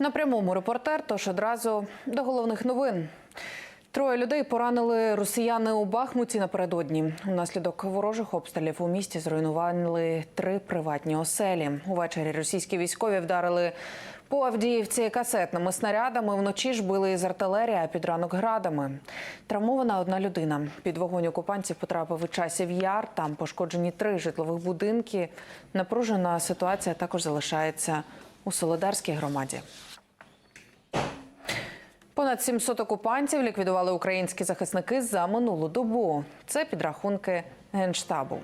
На прямому репортер, тож одразу до головних новин. Троє людей поранили росіяни у Бахмуті напередодні. Унаслідок ворожих обстрілів у місті зруйнували три приватні оселі. Увечері російські військові вдарили по Авдіївці касетними снарядами. Вночі ж били із артилерії, а під ранок градами. Травмована одна людина. Під вогонь окупантів потрапив і часів яр. Там пошкоджені три житлових будинки. Напружена ситуація також залишається у Солодарській громаді. Понад 700 окупантів ліквідували українські захисники за минулу добу. Це підрахунки генштабу.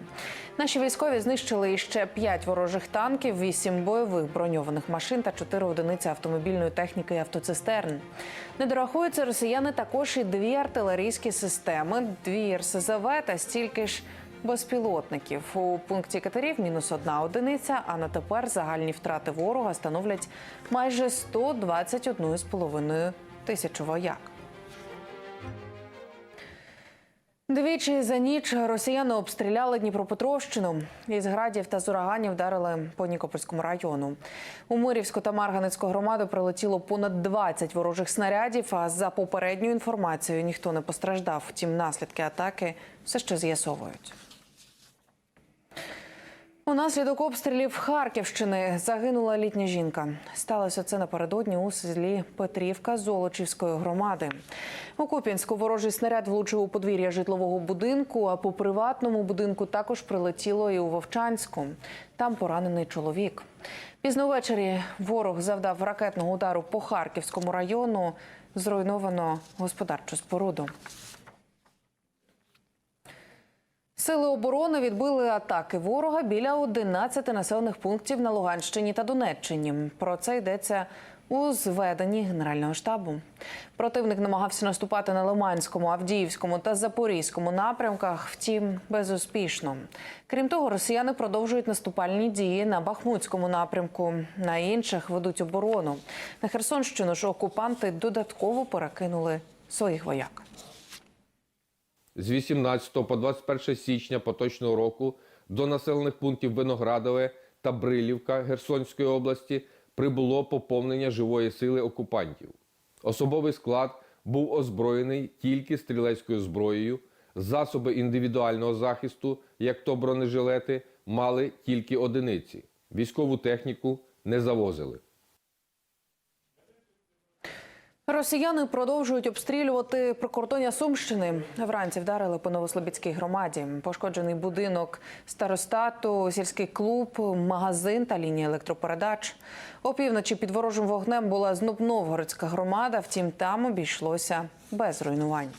Наші військові знищили іще 5 ворожих танків, 8 бойових броньованих машин та 4 одиниці автомобільної техніки і автоцистерн. Не дорахуються росіяни також і дві артилерійські системи, дві РСЗВ та стільки ж безпілотників. У пункті катерів мінус одна одиниця. А на тепер загальні втрати ворога становлять майже 121,5 тисяч вояк. Двічі за ніч росіяни обстріляли Дніпропетровщину. Із градів та з ураганів вдарили по Нікопольському району. У Мирівську та Марганецьку громаду прилетіло понад 20 ворожих снарядів. А за попередньою інформацією ніхто не постраждав. Втім, наслідки атаки все ще з'ясовують. Унаслідок обстрілів Харківщини загинула літня жінка. Сталося це напередодні у селі Петрівка Золочівської громади. У Куп'янську ворожий снаряд влучив у подвір'я житлового будинку, а по приватному будинку також прилетіло і у Вовчанську. Там поранений чоловік. Пізно ввечері ворог завдав ракетного удару по Харківському району. Зруйновано господарчу споруду. Сили оборони відбили атаки ворога біля 11 населених пунктів на Луганщині та Донеччині. Про це йдеться у зведенні Генерального штабу. Противник намагався наступати на Лиманському, Авдіївському та Запорізькому напрямках, втім безуспішно. Крім того, росіяни продовжують наступальні дії на Бахмутському напрямку. На інших ведуть оборону. На Херсонщину ж окупанти додатково перекинули своїх вояк. З 18 по 21 січня поточного року до населених пунктів Виноградове та Брилівка Херсонської області прибуло поповнення живої сили окупантів. Особовий склад був озброєний тільки стрілецькою зброєю. Засоби індивідуального захисту, як то бронежилети, мали тільки одиниці. Військову техніку не завозили. Росіяни продовжують обстрілювати прикордоння Сумщини. Вранці вдарили по Новослобідській громаді. Пошкоджений будинок старостату, сільський клуб, магазин та лінія електропередач. Опівночі під ворожим вогнем була Знобновгородська громада. Втім, там обійшлося без руйнувань.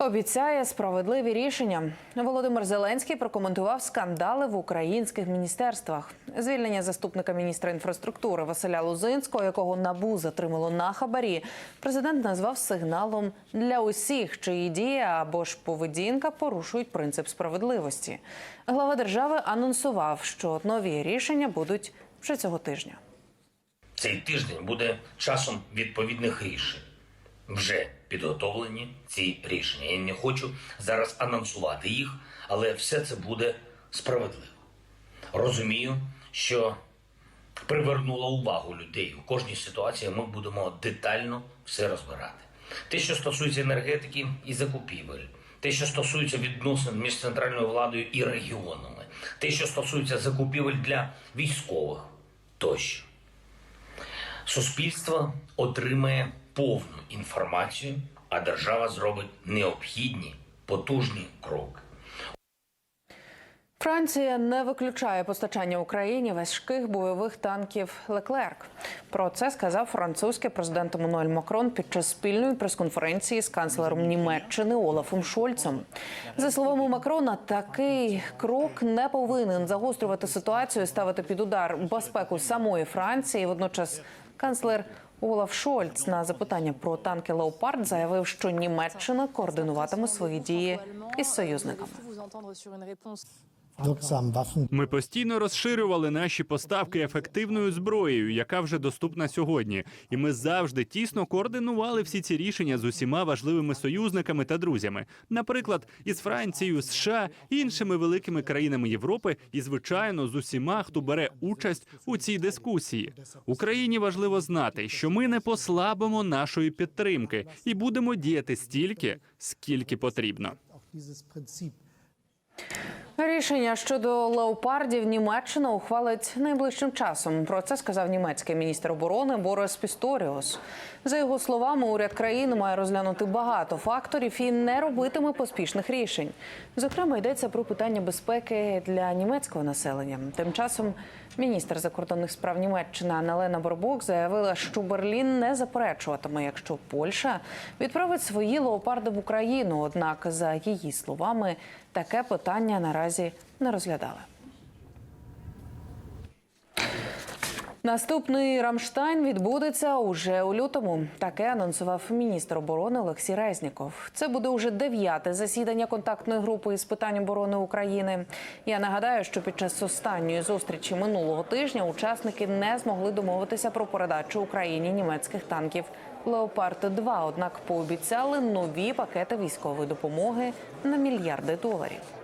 Обіцяє справедливі рішення. Володимир Зеленський прокоментував скандали в українських міністерствах. Звільнення заступника міністра інфраструктури Василя Лузинського, якого набу затримало на хабарі, президент назвав сигналом для усіх, чиї дії або ж поведінка порушують принцип справедливості. Глава держави анонсував, що нові рішення будуть вже цього тижня. Цей тиждень буде часом відповідних рішень. Вже підготовлені ці рішення. Я не хочу зараз анонсувати їх, але все це буде справедливо. Розумію, що привернуло увагу людей. У кожній ситуації ми будемо детально все розбирати. Те, що стосується енергетики і закупівель, те, що стосується відносин між центральною владою і регіонами, те, що стосується закупівель для військових тощо. Суспільство отримає повну інформацію, а держава зробить необхідні потужні кроки. Франція не виключає постачання Україні важких бойових танків Леклерк. Про це сказав французький президент Еммануель Макрон під час спільної прес-конференції з канцлером Німеччини Олафом Шольцем. За словами Макрона, такий крок не повинен загострювати ситуацію, ставити під удар безпеку самої Франції. Водночас канцлер Олаф Шольц на запитання про танки Леопард заявив, що Німеччина координуватиме свої дії із союзниками. Ми постійно розширювали наші поставки ефективною зброєю, яка вже доступна сьогодні. І ми завжди тісно координували всі ці рішення з усіма важливими союзниками та друзями, наприклад, із Францією, США, іншими великими країнами Європи, і звичайно з усіма, хто бере участь у цій дискусії. Україні важливо знати, що ми не послабимо нашої підтримки і будемо діяти стільки, скільки потрібно. Рішення щодо леопардів Німеччина ухвалить найближчим часом. Про це сказав німецький міністр оборони Борис Пісторіус. За його словами, уряд країни має розглянути багато факторів і не робитиме поспішних рішень. Зокрема, йдеться про питання безпеки для німецького населення. Тим часом міністр закордонних справ Німеччини Аналена Борбок заявила, що Берлін не заперечуватиме, якщо Польща відправить свої леопарди в Україну. Однак, за її словами, таке питання наразі не розглядали. Наступний Рамштайн відбудеться уже у лютому. Таке анонсував міністр оборони Олексій Резніков. Це буде уже дев'яте засідання контактної групи із питань оборони України. Я нагадаю, що під час останньої зустрічі минулого тижня учасники не змогли домовитися про передачу Україні німецьких танків Леопард 2 Однак пообіцяли нові пакети військової допомоги на мільярди доларів.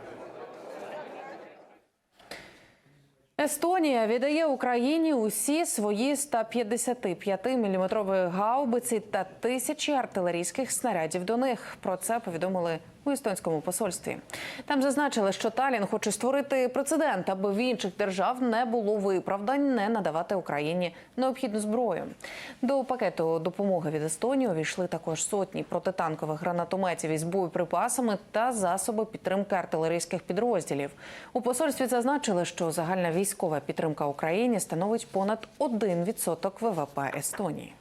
Естонія віддає Україні усі свої 155-мм гаубиці та тисячі артилерійських снарядів до них. Про це повідомили у естонському посольстві. Там зазначили, що Талін хоче створити прецедент, аби в інших держав не було виправдань не надавати Україні необхідну зброю. До пакету допомоги від Естонії увійшли також сотні протитанкових гранатометів із боєприпасами та засоби підтримки артилерійських підрозділів. У посольстві зазначили, що загальна військова підтримка Україні становить понад 1% ВВП Естонії.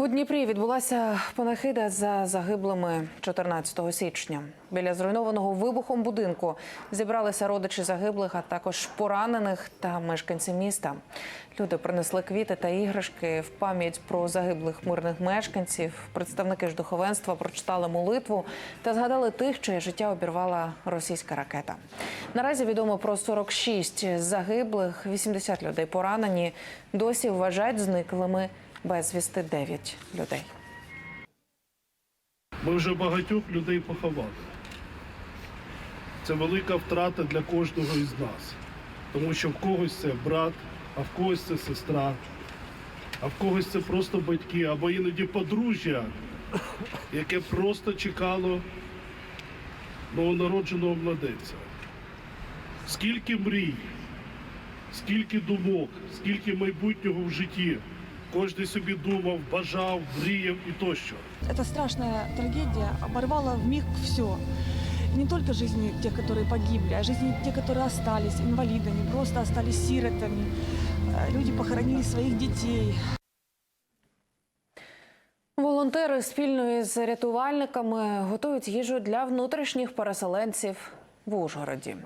У Дніпрі відбулася панахида за загиблими 14 січня. Біля зруйнованого вибухом будинку зібралися родичі загиблих, а також поранених та мешканці міста. Люди принесли квіти та іграшки в пам'ять про загиблих мирних мешканців. Представники ж духовенства прочитали молитву та згадали тих, чиє життя обірвала російська ракета. Наразі відомо про 46 загиблих, 80 людей поранені. Досі вважають зниклими безвісти 9 людей. Ми вже багатьох людей поховали. Це велика втрата для кожного із нас. Тому що в когось це брат, а в когось це сестра, а в когось це просто батьки, або іноді подружжя, яке просто чекало новонародженого младенця. Скільки мрій, скільки думок, скільки майбутнього в житті. Кожен собі думав, бажав, мріяв і тощо. Эта страшная трагедия оборвала в миг все. Не только жизни тех, которые погибли, а жизни тех, которые остались инвалидами, просто остались сиротами. Э, Люди похоронили своих детей. Волонтери спільно із рятувальниками готують їжу для внутрішніх переселенців в Ужгороді.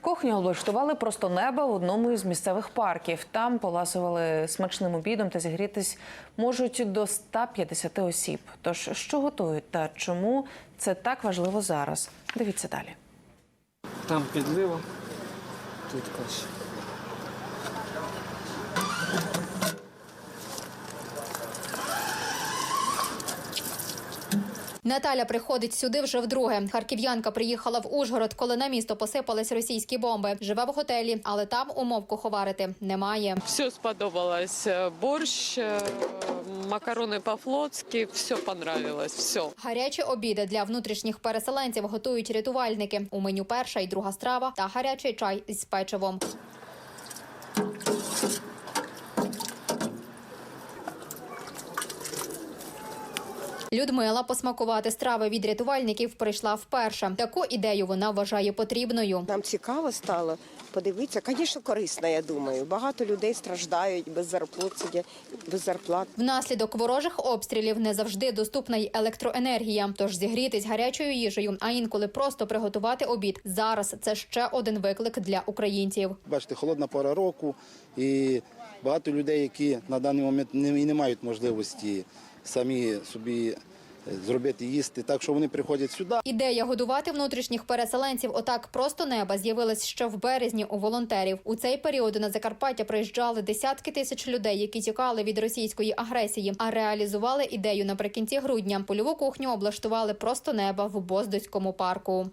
Кухню облаштували просто неба в одному із місцевих парків. Там поласували смачним обідом та зігрітись можуть до 150 осіб. Тож що готують та чому це так важливо зараз? Дивіться далі. Там підлива, тут каша. Наталя приходить сюди вже вдруге. Харків'янка приїхала в Ужгород, коли на місто посипались російські бомби. Живе в готелі, але там умов куховарити немає. Все сподобалось. Борщ, е, макарони по-флотськи, все понравилось, все. Гарячі обіди для внутрішніх переселенців готують рятувальники. У меню перша і друга страва та гарячий чай із печивом. Людмила посмакувати страви від рятувальників прийшла вперше. Таку ідею вона вважає потрібною. Нам цікаво стало подивитися. Звісно, корисно, я думаю. Багато людей страждають без зарплат, сидять, без зарплат. Внаслідок ворожих обстрілів не завжди доступна й електроенергія. Тож зігрітись гарячою їжею, а інколи просто приготувати обід. Зараз це ще один виклик для українців. Бачите, холодна пора року, і багато людей, які на даний момент не, не мають можливості самі собі е, зробити їсти. Так що вони приходять сюди. Ідея годувати внутрішніх переселенців отак просто неба з'явилась ще в березні у волонтерів. У цей період на Закарпаття приїжджали десятки тисяч людей, які тікали від російської агресії, а реалізували ідею наприкінці грудня. Польову кухню облаштували просто неба в Боздоцькому парку.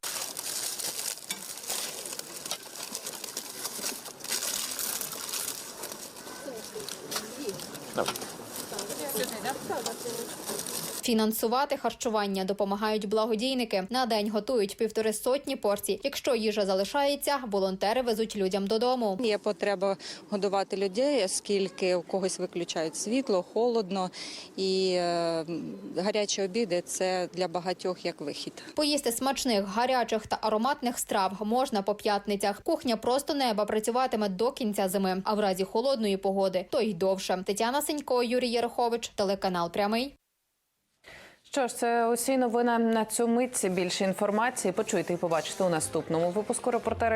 Фінансувати харчування допомагають благодійники. На день готують півтори сотні порцій. Якщо їжа залишається, волонтери везуть людям додому. Є потреба годувати людей, оскільки у когось виключають світло, холодно і е, гарячі обіди це для багатьох як вихід. Поїсти смачних, гарячих та ароматних страв можна по п'ятницях. Кухня просто неба працюватиме до кінця зими, а в разі холодної погоди то й довше. Тетяна Сенько, Юрій Єрохович, телеканал Прямий. Що ж, це усі новини на цю митці. Більше інформації почуйте і побачите у наступному випуску репортера.